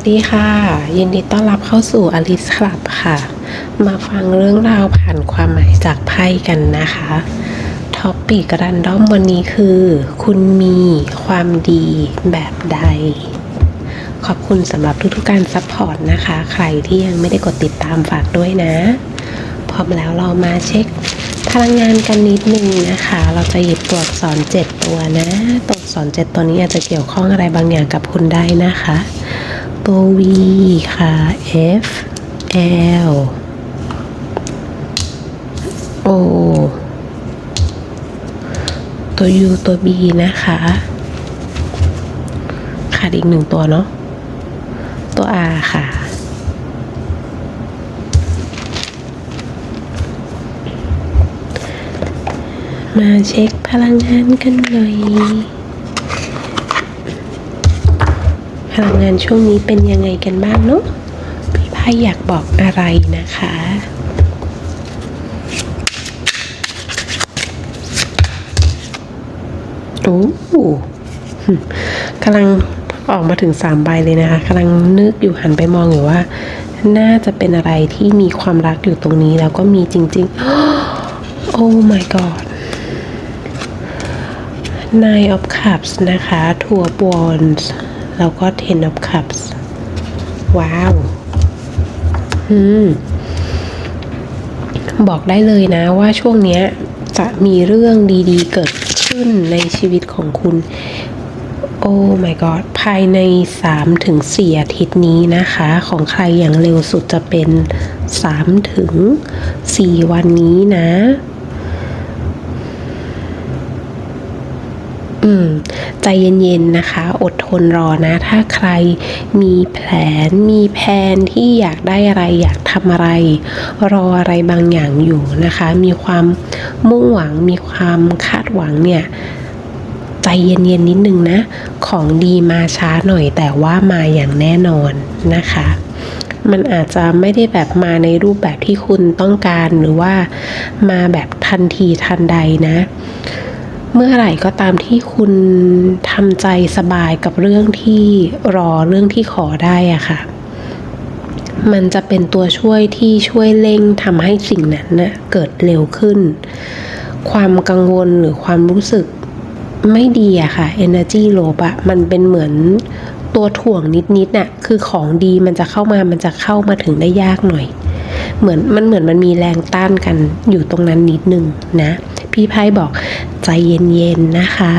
วัสดีค่ะ ยินดีต้อนรับเข้าสู่อลิสคลับค่ะ มาฟังเรื่องราวผ่านความหมายจากไพ่กันนะคะท็อปปีกรันดอมวันนี้คือ คุณมีความดีแบบใด ขอบคุณสำหรับทุกๆการซัพพอร์ตนะคะ ใครที่ยังไม่ได้กดติดตามฝากด้วยนะ พร้อมแล้วเรามาเช็คพลังงานกันนิดนึงนะคะ เราจะหยิบตัวอักษร7ตัวนะ ตัวอักษร7ตัวนี้อาจจะเกี่ยวข้องอะไรบางอย่างกับคุณได้นะคะ ตัว V ค่ะ F L O ตัว U ตัว B นะคะ ขาดอีกหนึ่งตัวเนาะ ตัว R ค่ะมาเช็คพลังงานกันหน่อย พ ลังงานช่วงนี้เป็นยังไงกันบ้างเนาะพี่ไพ่อยากบอกอะไรนะคะโอ้โหกำลังออกมาถึงสามใบเลยนะคะกำลังนึกอยู่หันไปมองอยู่ว่า น่าจะเป็นอะไรที่มีความรักอยู่ตรงนี้แล้วก็มีจริงๆ โอ้ my god Nine of Cups นะคะ Two of Wands แล้วก็ Ten of Cups ว้าว อืม บอกได้เลยนะว่าช่วงเนี้ย จะมีเรื่องดีๆ เกิดขึ้นในชีวิตของคุณ โอ้ my god ภายใน 3-4ถึงอาทิตย์นี้นะคะ ของใครอย่างเร็วสุดจะเป็น 3-4ถึง4วันนี้นะ อืมใจเย็นๆนะคะ อดทนรอนะ ถ้าใครมีแผนมีแผนที่อยากได้อะไรอยากทำอะไร รออะไรบางอย่างอยู่นะคะ มีความมุ่งหวังมีความคาดหวังเนี่ยใจเย็นๆนิดนึงนะ ของดีมาช้าหน่อยแต่ว่ามาอย่างแน่นอนนะคะ มันอาจจะไม่ได้แบบมาในรูปแบบที่คุณต้องการหรือว่ามาแบบทันทีทันใดนะ เมื่อไหร่ก็ตามที่คุณทำใจสบายกับเรื่องที่รอเรื่องที่ขอได้อะค่ะ มันจะเป็นตัวช่วยที่ช่วยเร่งทำให้สิ่งนั้นนะ่ะเกิดเร็วขึ้น ความกังวลหรือความรู้สึกไม่ดีอะค่ะ energy ลบอะมันเป็นเหมือนตัวถ่วงนิดๆน่ะคือของดีมันจะเข้ามามันจะเข้ามาถึงได้ยากหน่อย เหมือนมันเหมือนมันมีแรงต้านกันอยู่ตรงนั้นนิดนึงนะ พี่ไพ่บอกใจเย็นๆนะคะ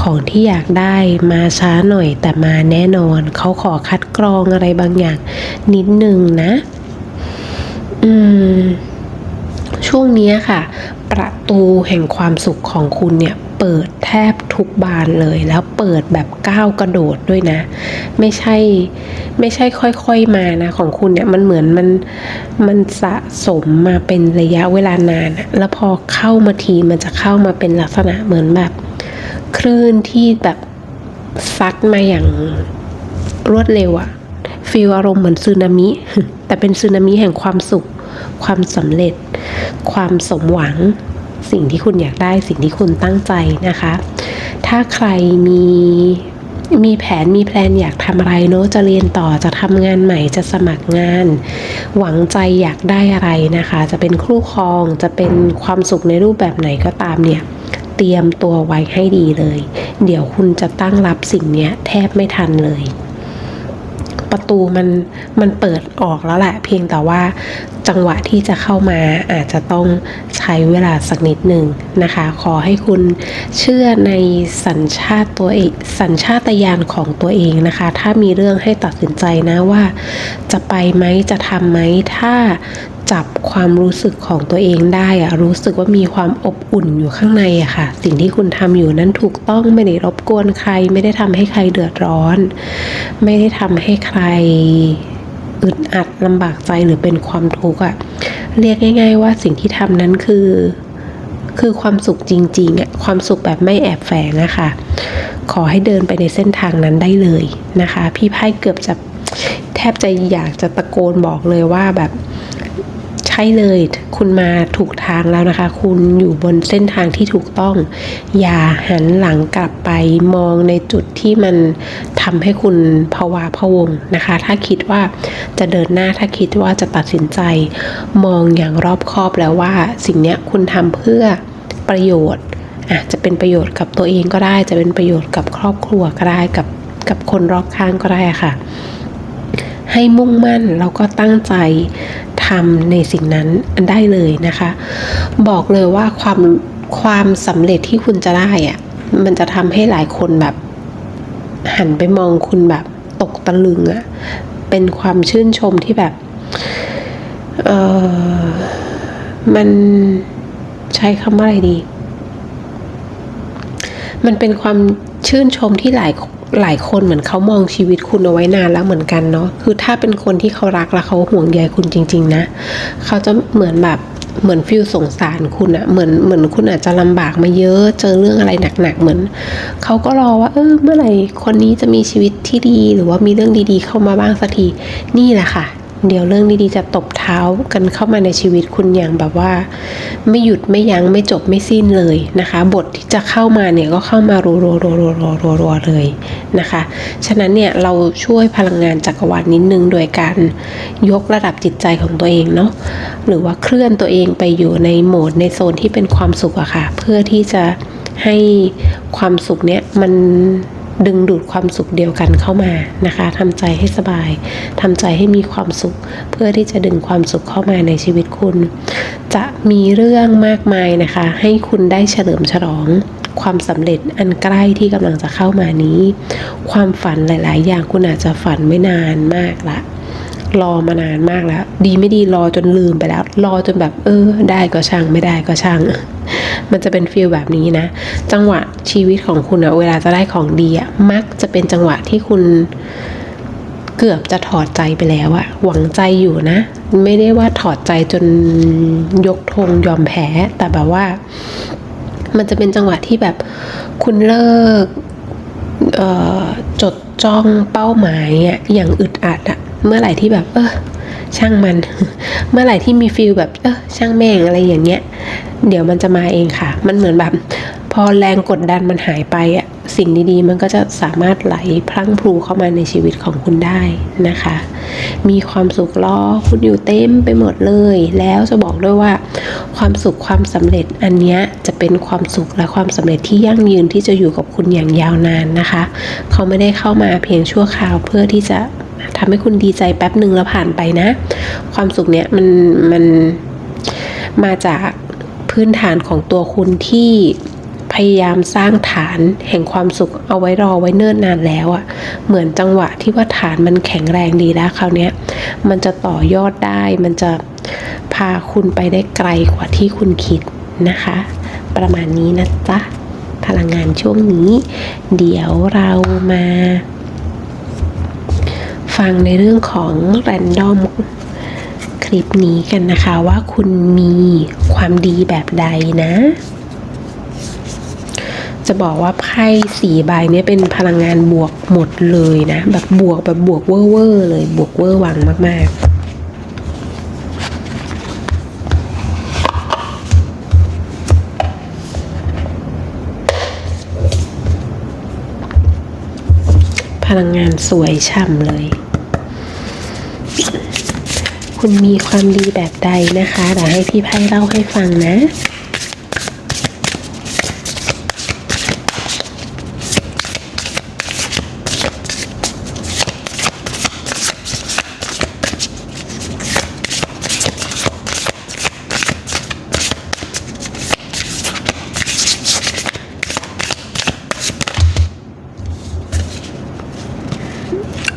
ของที่อยากได้มาช้าหน่อยแต่มาแน่นอน เขาขอคัดกรองอะไรบางอย่าง นิดนึงนะ อืม ช่วงนี้ค่ะ ประตูแห่งความสุขของคุณเนี่ย เปิดแทบทุกบานเลยแล้วเปิดแบบก้าวกระโดดด้วยนะ ไม่ใช่ไม่ใช่ค่อยๆมานะ ของคุณเนี่ยมันเหมือนมันมันสะสมมาเป็นระยะเวลานานอะแล้วพอเข้ามาทีมันจะเข้ามาเป็นลักษณะเหมือนแบบคลื่นที่แบบซัดมาอย่างรวดเร็วอะฟีลอารมณ์เหมือนสึนามิ แต่เป็นสึนามิแห่งความสุข ความสำเร็จ ความสมหวัง สิ่งที่คุณอยากได้สิ่งที่คุณตั้งใจนะคะ ถ้าใครมีมีแผนมีแพลนอยากทำอะไรเนอะจะเรียนต่อจะทำงานใหม่จะสมัครงาน หวังใจอยากได้อะไรนะคะ จะเป็นครู่ครองจะเป็นความสุขในรูปแบบไหนก็ตามเนี่ย เตรียมตัวไว้ให้ดีเลย เดี๋ยวคุณจะตั้งรับสิ่งนี้แทบไม่ทันเลย ประตูมันมันเปิดออกแล้วแหละ เพียงแต่ว่าจังหวะที่จะเข้ามาอาจจะต้องใช้เวลาสักนิดหนึ่งนะคะ ขอให้คุณเชื่อในสัญชาติตัวเองสัญชาตญาณของตัวเองนะคะ ถ้ามีเรื่องให้ตัดสินใจนะว่า จะไปไหมจะทำไหมถ้า จับความรู้สึกของตัวเองได้อะรู้สึกว่ามีความอบอุ่นอยู่ข้างในอะค่ะ สิ่งที่คุณทำอยู่นั้นถูกต้องไม่ได้รบกวนใคร ไม่ได้ทำให้ใครเดือดร้อน ไม่ได้ทำให้ใครอึดอัดลำบากใจหรือเป็นความทุกข์อะเรียกง่าย ๆ ว่าสิ่งที่ทำนั้นคือ คือความสุขจริงๆอะความสุขแบบไม่แอบแฝงอะค่ะ ขอให้เดินไปในเส้นทางนั้นได้เลยนะคะ พี่ไพ่เกือบจะแทบจะอยากจะตะโกนบอกเลยว่าแบบ ช้ช่เลย คุณมาถูกทางแล้วนะคะ คุณอยู่บนเส้นทางที่ถูกต้อง อย่าหันหลังกลับไปมองในจุดที่มันทำให้คุณภาวะพะวงนะคะ ถ้าคิดว่าจะเดินหน้าถ้าคิดว่าจะตัดสินใจ มองอย่างรอบคอบแล้วว่า สิ่งเนี้ยคุณทำเพื่อประโยชน์อาจจะเป็นประโยชน์กับตัวเองก็ได้ จะเป็นประโยชน์กับครอบครัวก็ได้กับกับคนรอบข้างก็ได้ค่ะ ให้มุ่งมั่นแล้วก็ตั้งใจ ทำในสิ่งนั้นได้เลยนะคะ บอกเลยว่าความความสำเร็จที่คุณจะได้อะมันจะทำให้หลายคนแบบ หันไปมองคุณแบบตกตะลึงอะเป็นความชื่นชมที่แบบเออมันใช้คำว่าอะไรดี มันเป็นความชื่นชมที่หลายหลายคนเหมือนเขามองชีวิตคุณเอาไว้นานแล้วเหมือนกันเนาะคือถ้าเป็นคนที่เขารักและเขาห่วงใยคุณจริง ๆ นะ เขาจะเหมือนแบบเหมือนฟิลสงสารคุณอะเหมือนเหมือนคุณอาจจะลำบากมาเยอะเจอเรื่องอะไรหนักๆเหมือนเขาก็รอว่า เออเมื่อไหร่คนนี้จะมีชีวิตที่ดี หรือว่ามีเรื่องดีๆ เข้ามาบ้างสักทีนี่แหละค่ะ เดี๋ยวเรื่องดีๆจะตบเท้ากันเข้ามาในชีวิตคุณอย่างแบบว่า ไม่หยุดไม่ยั้งไม่จบไม่สิ้นเลยนะคะ บทที่จะเข้ามาเนี่ยก็เข้ามารัวๆๆๆๆเลยนะคะ ฉะนั้นเนี่ยเราช่วยพลังงานจักรวาลนิดนึงโดยการยกระดับจิตใจของตัวเองเนาะหรือว่าเคลื่อนตัวเองไปอยู่ในโหมดในโซนที่เป็นความสุขอะค่ะ เพื่อที่จะให้ความสุขเนี่ยมัน ดึงดูดความสุขเดียวกันเข้ามานะคะทำใจให้สบาย ทำใจให้มีความสุข เพื่อที่จะดึงความสุขเข้ามาในชีวิตคุณ จะมีเรื่องมากมายนะคะ ให้คุณได้เฉลิมฉลอง ความสำเร็จอันใกล้ที่กำลังจะเข้ามานี้ ความฝันหลาย ๆ อย่างคุณอาจจะฝันไม่นานมากละ รอมานานมากแล้ว ดีไม่ดีรอจนลืมไปแล้ว รอจนแบบ เออ ได้ก็ช่างไม่ได้ก็ช่าง มันจะเป็นฟีลแบบนี้นะ จังหวะชีวิตของคุณอะเวลาจะได้ของดีอะมักจะเป็นจังหวะที่คุณเกือบจะถอดใจไปแล้วอะหวังใจอยู่นะ ไม่ได้ว่าถอดใจจนยกธงยอมแพ้ แต่แบบว่า มันจะเป็นจังหวะที่แบบคุณเลิกจดจ้องเป้าหมายอย่างอึดอัดอะ เมื่อไหร่ที่แบบ เออช่างมัน เมื่อไหร่ที่มีฟีลแบบ เออช่างแม่งอะไรอย่างเงี้ย เดี๋ยวมันจะมาเองค่ะ มันเหมือนแบบ พอแรงกดดันมันหายไปอะสิ่งดีๆ มันก็จะสามารถไหลพลั่งพลูเข้ามาในชีวิตของคุณได้นะคะ มีความสุขรอคุณอยู่เต็มไปหมดเลย แล้วจะบอกด้วยว่า ความสุขความสำเร็จอันเนี้ยจะเป็นความสุขและความสำเร็จที่ยั่งยืนที่จะอยู่กับคุณอย่างยาวนานนะคะ เขาไม่ได้เข้ามาเพียงชั่วคราวเพื่อที่จะ ทำให้คุณดีใจแป๊บหนึ่งแล้วผ่านไปนะ ความสุขเนี้ยมันมันมาจากพื้นฐานของตัวคุณที่พยายามสร้างฐานแห่งความสุขเอาไว้รอไว้เนิ่นนานแล้วอะ่ะ เหมือนจังหวะที่ว่าฐานมันแข็งแรงดีแล้วคราวเนี้ยมันจะต่อยอดได้ มันจะพาคุณไปได้ไกลกว่าที่คุณคิดนะคะ ประมาณนี้นะจ๊ะพลังงานช่วงนี้ เดี๋ยวเรามา ฟังในเรื่องของแรนดอมคลิปนี้กันนะคะว่าคุณมีความดีแบบใดนะ จะบอกว่าไพ่สีใบนี้เป็นพลังงานบวกหมดเลยนะ แบบบวกแบบบวกเวอร์เวอร์เลยบวกเวอร์วังมาก ๆพลังงานสวยช่ำเลย คุณมีความดีแบบใดนะคะเดี๋ยวให้พี่ไพ่เล่าให้ฟังนะ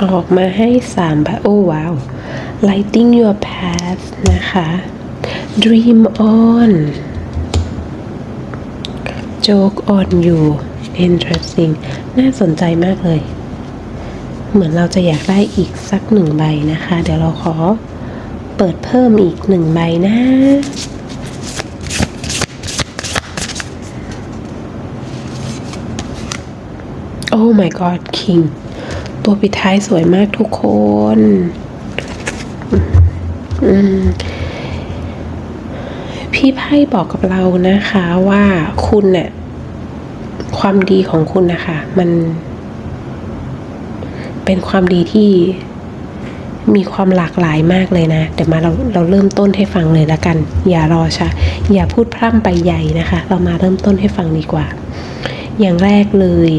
ออกมาให้สามใบโอ้ว้าว lighting your path นะคะ dream on joke on you interesting น่าสนใจมากเลย เหมือนเราจะอยากได้อีกสักหนึ่งใบนะคะ เดี๋ยวเราขอเปิดเพิ่มอีกหนึ่งใบนะโอ้ my god king ตัวปิดท้ายสวยมากทุกคน พี่ไพ่บอกกับเรานะคะว่าคุณเนี่ยความดีของคุณนะคะ มัน เป็นความดีที่มีความหลากหลายมากเลยนะเดี๋ยวมาเราเราเริ่มต้นให้ฟังเลยละกัน อย่ารอช้าอย่าพูดพร่ำไปใหญ่นะคะ เรามาเริ่มต้นให้ฟังดีกว่า อย่างแรกเลย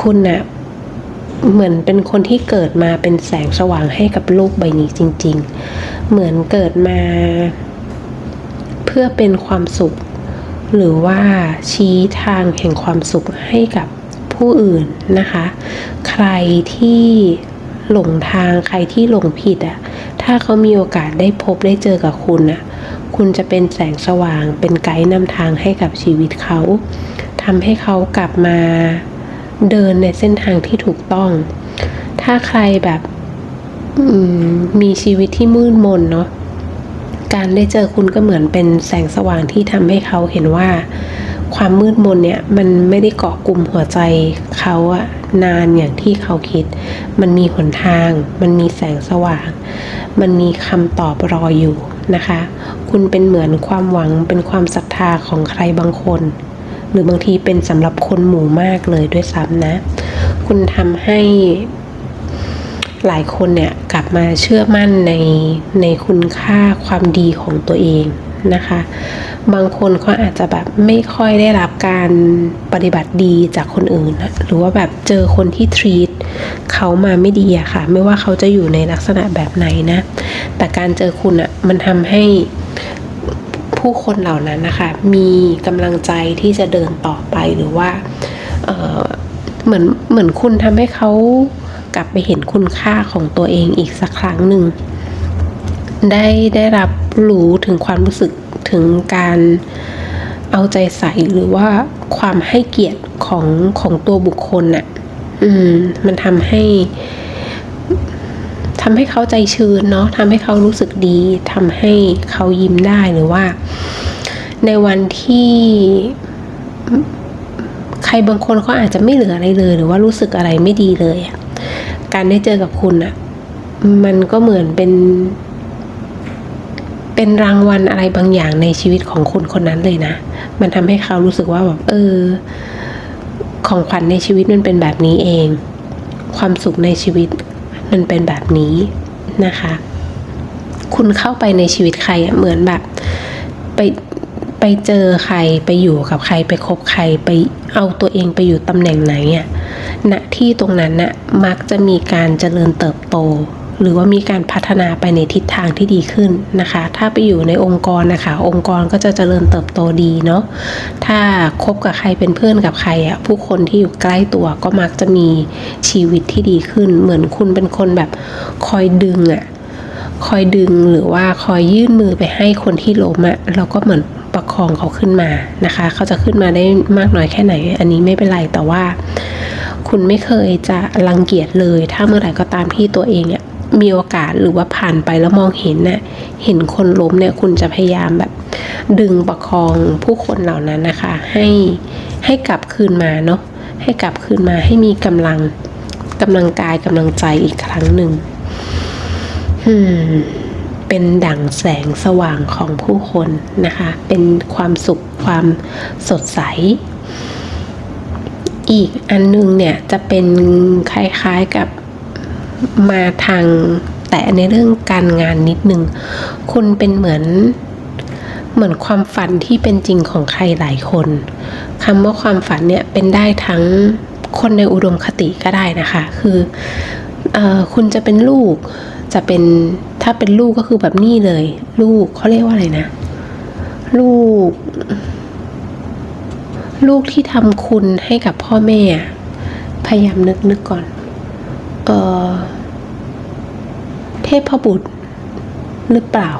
คุณน่ะเหมือนเป็นคนที่เกิดมาเป็นแสงสว่างให้กับโลกใบนี้จริง ๆ เหมือนเกิดมา เพื่อเป็นความสุข หรือว่าชี้ทางแห่งความสุขให้กับผู้อื่นนะคะ ใครที่หลงทางใครที่หลงผิดอะ่ะ ถ้าเขามีโอกาสได้พบได้เจอกับคุณอะ่ะ คุณจะเป็นแสงสว่าง เป็นไกด์นำทางให้กับชีวิตเขาทำให้เขากลับมาเดินในเส้นทางที่ถูกต้อง ถ้าใครแบบ มีชีวิตที่มืดมนเนาะการได้เจอคุณก็เหมือนเป็นแสงสว่างที่ทำให้เขาเห็นว่า ความมืดมนเนี่ยมันไม่ได้เกาะกลุ่มหัวใจเขาอะนานอย่างที่เขาคิด มันมีหนทาง มันมีแสงสว่าง มันมีคำตอบรออยู่นะคะ คุณเป็นเหมือนความหวังเป็นความศรัทธาของใครบางคน หรือบางทีเป็นสำหรับคนหมู่มากเลยด้วยซ้ำนะ คุณทำให้ หลายคนเนี่ยกลับมาเชื่อมั่นในในคุณค่าความดีของตัวเองนะคะ บางคนเขาอาจจะแบบไม่ค่อยได้รับการปฏิบัติดีจากคนอื่น หรือว่าแบบเจอคนที่ทรีตเขามาไม่ดีอะค่ะ ไม่ว่าเขาจะอยู่ในลักษณะแบบไหนนะ แต่การเจอคุณอะมันทำให้ผู้คนเหล่านั้นนะคะ มีกำลังใจที่จะเดินต่อไปหรือว่าเเหมือนเหมือนคุณทำให้เขา กลับไปเห็นคุณค่าของตัวเองอีกสักครั้งหนึ่ง ได้ได้รับรู้ถึงความรู้สึกถึงการเอาใจใส่หรือว่าความให้เกียรติของของตัวบุคคลน่ะ อืม มันทำให้ทำให้เขาใจชื้นเนาะทำให้เขารู้สึกดีทำให้เขายิ้มได้หรือว่า ในวันที่ใครบางคนเขาอาจจะไม่เหลืออะไรเลย หรือว่ารู้สึกอะไรไม่ดีเลยอะ การได้เจอกับคุณอะมันก็เหมือนเป็น เป็นรางวัลอะไรบางอย่างในชีวิตของคนคนนั้นเลยนะ มันทำให้เขารู้สึกว่าแบบเออ ของขวัญในชีวิตมันเป็นแบบนี้เอง ความสุขในชีวิตมันเป็นแบบนี้นะคะ คุณเข้าไปในชีวิตใครอะเหมือนแบบ ไปไปเจอใครไปอยู่กับใครไปคบใครไปเอาตัวเองไปอยู่ตำแหน่งไหนอะ ณที่ตรงนั้นน่ะมักจะมีการเจริญเติบโต หรือว่ามีการพัฒนาไปในทิศทางที่ดีขึ้นนะคะ ถ้าไปอยู่ในองค์กรนะคะ องค์กรก็จะเจริญเติบโตดีเนาะถ้าคบกับใครเป็นเพื่อนกับใครอะ่ะผู้คนที่อยู่ใกล้ตัวก็มักจะมีชีวิตที่ดีขึ้น เหมือนคุณเป็นคนแบบคอยดึงอะคอยดึงหรือว่าคอยยื่นมือไปให้คนที่ล้มอะเราก็เหมือนประคองเขาขึ้นมานะคะ เขาจะขึ้นมาได้มากน้อยแค่ไหน อันนี้ไม่เป็นไรแต่ว่า คุณไม่เคยจะรังเกียจเลย ถ้าเมื่อไหร่ก็ตามที่ตัวเองเนี่ยมีโอกาสหรือว่าผ่านไปแล้วมองเห็นน่ะเห็นคนล้มเนี่ยคุณจะพยายามแบบ ดึงประคองผู้คนเหล่านั้นนะคะ ให้ให้กลับคืนมาเนาะให้กลับคืนมาให้มีกำลังกำลังกายกำลังใจอีกครั้งหนึ่งเป็นดั่งแสงสว่างของผู้คนนะคะ เป็นความสุขความสดใส อีกอันนึงเนี่ยจะเป็นคล้ายๆกับมาทางแต่ในเรื่องการงานนิดนึง คุณเป็นเหมือนเหมือนความฝันที่เป็นจริงของใครหลายคนคำว่าความฝันเนี่ยเป็นได้ทั้งคนในอุดมคติก็ได้นะคะ คืออคุณจะเป็นลูกจะเป็นถ้าเป็นลูกก็คือแบบนี่เลย ลูกเขาเรียกว่าอะไรนะ ลูก ลูกที่ทำคุณให้กับพ่อแม่ พยายามนึกนึกก่อน เออเทพบุตรหรือเปล่า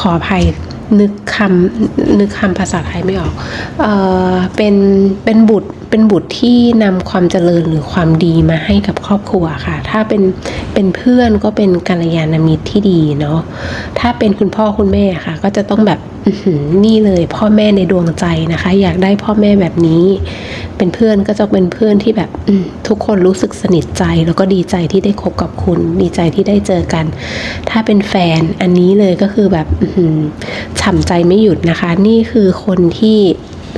ขออภัยนึกคำนึกคำภาษาไทยไม่ออก เออเป็นเป็นบุตร เป็นบุตรที่นำความเจริญหรือความดีมาให้กับครอบครัวค่ะ ถ้าเป็นเป็นเพื่อนก็เป็นกัลยาณมิตรที่ดีเนาะถ้าเป็นคุณพ่อคุณแม่ค่ะ ก็จะต้องแบบนี่เลยพ่อแม่ในดวงใจนะคะ อยากได้พ่อแม่แบบนี้ เป็นเพื่อนก็จะเป็นเพื่อนที่แบบทุกคนรู้สึกสนิทใจ แล้วก็ดีใจที่ได้คบกับคุณ ดีใจที่ได้เจอกัน ถ้าเป็นแฟนอันนี้เลยก็คือแบบฉ่ำใจไม่หยุดนะคะ นี่คือคนที่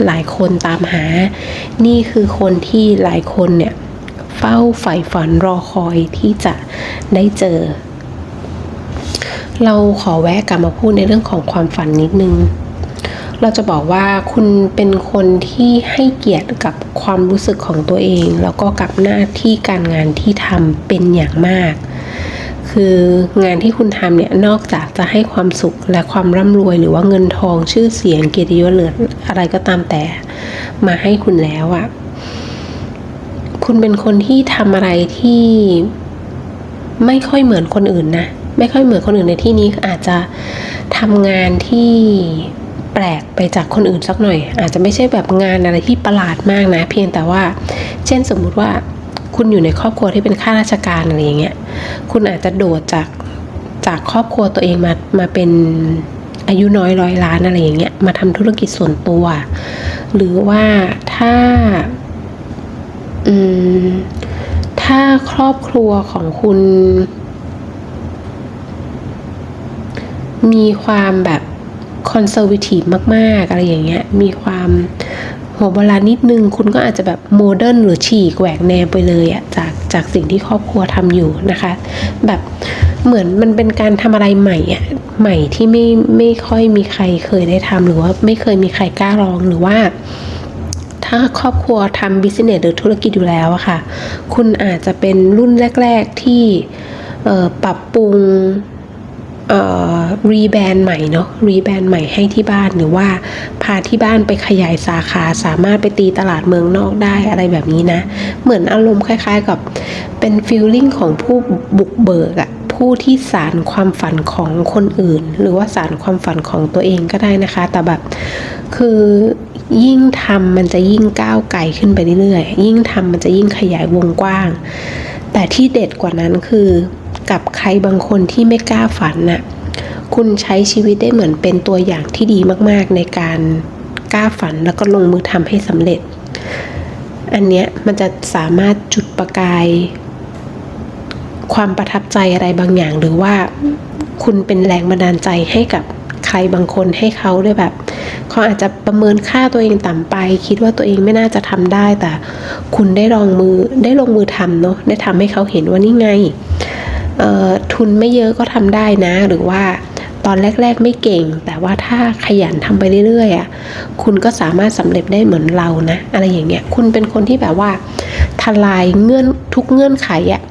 หลายคนตามหา นี่คือคนที่หลายคนเนี่ยเฝ้าใฝ่ฝันรอคอยที่จะได้เจอ เราขอแวะกลับมาพูดในเรื่องของความฝันนิดนึง เราจะบอกว่าคุณเป็นคนที่ให้เกียรติกับความรู้สึกของตัวเอง แล้วก็กับหน้าที่การงานที่ทำเป็นอย่างมาก คืองานที่คุณทำเนี่ยนอกจากจะให้ความสุขและความร่ำรวย หรือว่าเงินทองชื่อเสียงเกียรติยศเหลืออะไรก็ตามแต่ มาให้คุณแล้วอะคุณเป็นคนที่ทำอะไรที่ไม่ค่อยเหมือนคนอื่นนะไม่ค่อยเหมือนคนอื่นในที่นี้อาจจะทำงานที่แปลกไปจากคนอื่นสักหน่อย อาจจะไม่ใช่แบบงานอะไรที่ประหลาดมากนะ เพียงแต่ว่า เช่นสมมุติว่า คุณอยู่ในครอบครัวที่เป็นข้าราชการอะไรอย่างเงี้ย คุณอาจจะโดดจากจากครอบครัวตัวเองมามาเป็นอายุน้อยร้อยล้านอะไรอย่างเงี้ยมาทำธุรกิจส่วนตัว หรือว่าถ้าอืมถ้าครอบครัวของคุณ มีความแบบคอนเซอร์วทีฟมาก ๆ อะไรอย่างเงี้ย มีความ หัวโบราณนิดนึง คุณก็อาจจะแบบโมเดิร์นหรือฉีกแหวกแนวไปเลยอะจากจากสิ่งที่ครอบครัวทำอยู่นะคะ แบบเหมือนมันเป็นการทำอะไรใหม่อะใหม่ที่ไม่ไม่ค่อยมีใครเคยได้ทำหรือว่าไม่เคยมีใครกล้าลองหรือว่าถ้าครอบครัวทำบิสเนสหรือธุรกิจอยู่แล้วอะค่ะ คุณอาจจะเป็นรุ่นแรก ๆที่ปรับปรุง รีแบรนด์ใหม่เนาะรีแบรนด์ใหม่ให้ที่บ้านหรือว่าพาที่บ้านไปขยายสาขาสามารถไปตีตลาดเมืองนอกได้อะไรแบบนี้นะ เหมือนอารมณ์คล้ายๆกับเป็นฟีลลิ่งของผู้บุกเบิกอะผู้ที่สารความฝันของคนอื่น หรือว่าสารความฝันของตัวเองก็ได้นะคะ แต่แบบคือยิ่งทำมันจะยิ่งก้าวไกลขึ้นไปเรื่อยๆยิ่งทำมันจะยิ่งขยายวงกว้าง แต่ที่เด็ดกว่านั้นคือ กับใครบางคนที่ไม่กล้าฝันน่ะ คุณใช้ชีวิตได้เหมือนเป็นตัวอย่างที่ดีมากๆในการกล้าฝันแล้วก็ลงมือทำให้สำเร็จ อันเนี้ยมันจะสามารถจุดประกาย ความประทับใจอะไรบางอย่าง หรือว่าคุณเป็นแรงบันดาลใจให้กับใครบางคนให้เขาด้วยแบบเขาอาจจะประเมินค่าตัวเองต่ำไป คิดว่าตัวเองไม่น่าจะทำได้แต่ คุณได้ลองมือได้ลงมือทำเนาะได้ทำให้เขาเห็นว่านี่ไง ทุนไม่เยอะก็ทำได้นะ หรือว่าตอนแรก ๆ ไม่เก่ง แต่ว่าถ้าขยันทำไปเรื่อยๆอะคุณก็สามารถสำเร็จได้เหมือนเรานะ อะไรอย่างเงี้ยคุณเป็นคนที่แบบว่า ทลายเงื่อนทุกเงื่อนไขอะ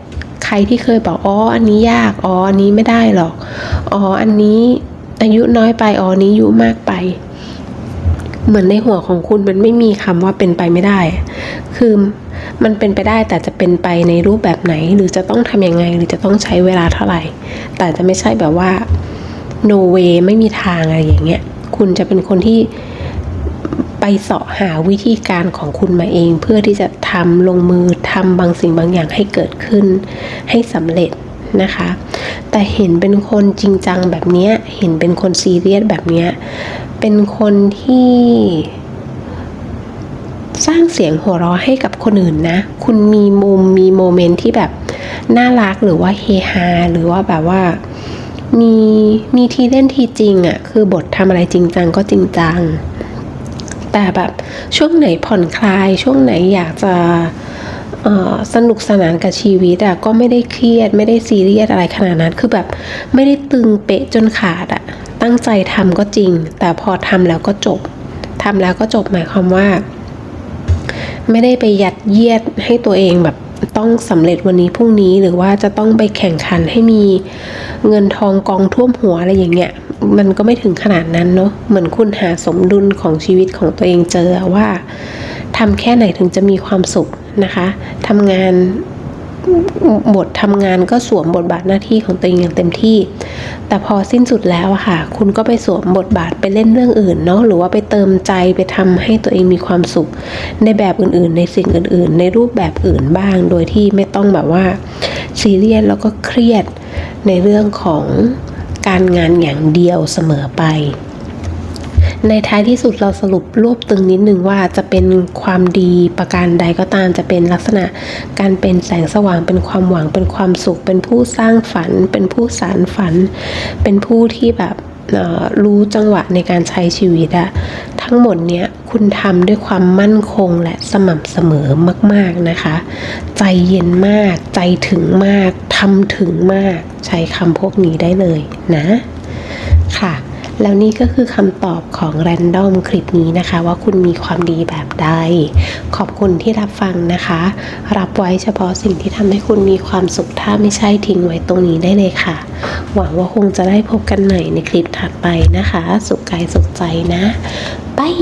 ใครที่เคยบอกอ๋ออันนี้ยากอ๋ออันนี้ไม่ได้หรอกอ๋ออันนี้อายุน้อยไปอ๋อนนี้อายุมากไป เหมือนในหัวของคุณมันไม่มีคำว่าเป็นไปไม่ได้ คือ มันเป็นไปได้แต่จะเป็นไปในรูปแบบไหน หรือจะต้องทำยังไง หรือจะต้องใช้เวลาเท่าไหร่ แต่จะไม่ใช่แบบว่า no way ไม่มีทางอะไรอย่างเงี้ย คุณจะเป็นคนที่ไปเสาะหาวิธีการของคุณมาเอง เพื่อที่จะทำลงมือทำบางสิ่งบางอย่างให้เกิดขึ้น ให้สำเร็จนะคะ แต่เห็นเป็นคนจริงจังแบบเนี้ยเห็นเป็นคนซีเรียสแบบเนี้ยเป็นคนที่ สร้างเสียงหัวเราะให้กับคนอื่นนะ คุณมีมุมมีโมเมนต์ที่แบบน่ารักหรือว่าเฮฮาหรือว่าแบบว่ามีมีทีเล่นทีจริงอะ่ะคือบททำอะไรจริงจังก็จริงจัง แต่แบบช่วงไหนผ่อนคลายช่วงไหนอยากจะสนุกสนานกับชีวิตอะก็ไม่ได้เครียด ไม่ได้ซีเรียสอะไรขนาดนั้น คือแบบไม่ได้ตึงเป๊ะจนขาดอะตั้งใจทำก็จริง แต่พอทำแล้วก็จบทำแล้วก็จบหมายความว่า ไม่ได้ไปยัดเยียดให้ตัวเองแบบต้องสำเร็จวันนี้พรุ่งนี้หรือว่าจะต้องไปแข่งขันให้มีเงินทองกองท่วมหัวอะไรอย่างเงี้ยมันก็ไม่ถึงขนาดนั้นเนาะเหมือนคุณหาสมดุลของชีวิตของตัวเองเจอว่าทำแค่ไหนถึงจะมีความสุขนะคะทำงาน บททำงานก็สวมบทบาทหน้าที่ของตัวเองอย่างเต็มที่ แต่พอสิ้นสุดแล้วอะค่ะ คุณก็ไปสวมบทบาทไปเล่นเรื่องอื่นเนาะหรือว่าไปเติมใจไปทำให้ตัวเองมีความสุข ในแบบอื่นๆ ในสิ่งอื่น ๆ ในรูปแบบอื่นบ้าง โดยที่ไม่ต้องแบบว่าซีเรียสแล้วก็เครียดในเรื่องของการงานอย่างเดียวเสมอไป ในท้ายที่สุดเราสรุปรวบตึงนิดนึงว่าจะเป็นความดีประการใดก็ตามจะเป็นลักษณะ การเป็นแสงสว่างเป็นความหวังเป็นความสุข เป็นผู้สร้างฝัน เป็นผู้สารฝัน เป็นผู้ที่แบบรู้จังหวะในการใช้ชีวิตอะทั้งหมดเนี้ยคุณทำด้วยความมั่นคงและสม่ำเสมอมาก ๆนะคะ ใจเย็นมากใจถึงมากทำถึงมาก ใช้คำพวกนี้ได้เลยนะ ค่ะ แล้วนี่ก็คือคำตอบของแรนดอมคลิปนี้นะคะ ว่าคุณมีความดีแบบใด ขอบคุณที่รับฟังนะคะ รับไว้เฉพาะสิ่งที่ทำให้คุณมีความสุขถ้าไม่ใช่ทิ้งไว้ตรงนี้ได้เลยค่ะ หวังว่าคงจะได้พบกันใหม่ในคลิปถัดไปนะคะ สุขกายสุขใจนะบาย